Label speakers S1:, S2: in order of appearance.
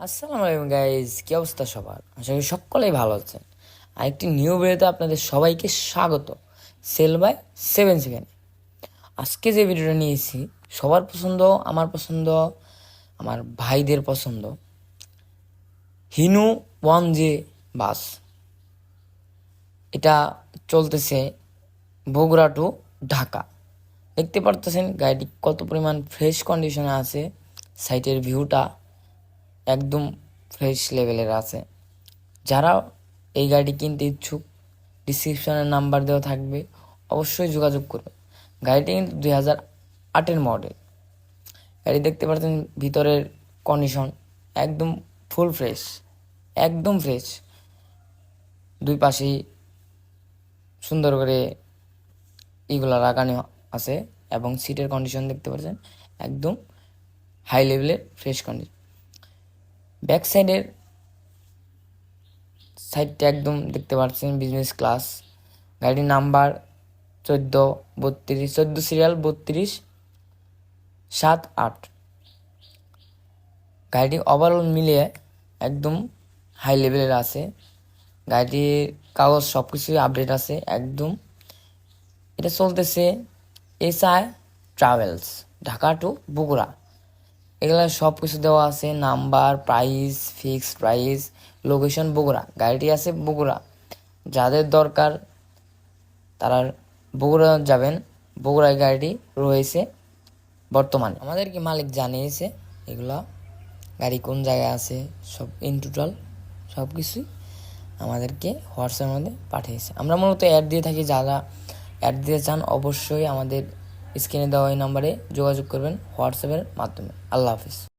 S1: আসসালামু আলাইকুম গাইজ কি অবস্থা সবার? আশা করি সকলেই ভালো আছেন। আরেকটি নিউ ভিডিওতে আপনাদের সবাইকে স্বাগত। সেল বাই সেভেন সেকেন্ড আজকে যে ভিডিওটা নিয়েছি, সবার পছন্দ, আমার পছন্দ, আমার ভাইদের পছন্দ। হিনু ওয়ান জে বাস এটা চলতেছে বগুড়া টু ঢাকা। দেখতে পারতেছেন, গাড়িটি কত পরিমাণ ফ্রেশ কন্ডিশনে আছে। সাইটের ভিউটা একদম ফ্রেশ লেভেলের আছে। যারা এই গাড়ি কিনতে ইচ্ছুক ডিসক্রিপশনে নাম্বার দেওয়া থাকবে, অবশ্যই যোগাযোগ করবে। গাড়িটি কিন্তু দুই হাজার আটের মডেল গাড়ি দেখতে পাচ্ছেন ভিতরের কন্ডিশন একদম ফুল ফ্রেশ একদম ফ্রেশ দুই পাশেই সুন্দর করে ইগুলা লাগানো আছে এবং সিটের কন্ডিশন দেখতে পাচ্ছেন একদম হাই লেভেলের ফ্রেশ কন্ডিশন ব্যাক সাইডের সাইডটা একদম দেখতে পাচ্ছেন বিজনেস ক্লাস গাড়ির নাম্বার চোদ্দ, বত্রিশ, চোদ্দ সিরিয়াল বত্রিশ, সাত, আট। গাড়িটি ওভারঅল মিলিয়ে একদম হাই লেভেলের আছে। গাড়িটির কাগজ সব কিছুই আপডেট আছে, একদম। এটা চলতেছে S I travels Dhaka to Bogura. এগুলো সব কিছু দেওয়া আছে, number price fix price location Bogura, গাড়িটি আছে বগুড়া। যাদের দরকার তারা বগুড়া যাবেন, বগুড়ায় গাড়িটি রয়েছে বর্তমানে। আমাদেরকে মালিক জানিয়েছে এগুলা, গাড়ি কোন জায়গায় আছে, সব ইন টোটাল সব কিছুই আমাদেরকে হোয়াটসঅ্যাপের মধ্যে পাঠিয়েছে। আমরা মূলত অ্যাড দিয়ে থাকি, যারা অ্যাড দিতে চান অবশ্যই আমাদের স্ক্রিনে দেওয়া এই নাম্বারে যোগাযোগ করবেন হোয়াটসঅ্যাপের মাধ্যমে। আল্লাহ হাফিজ।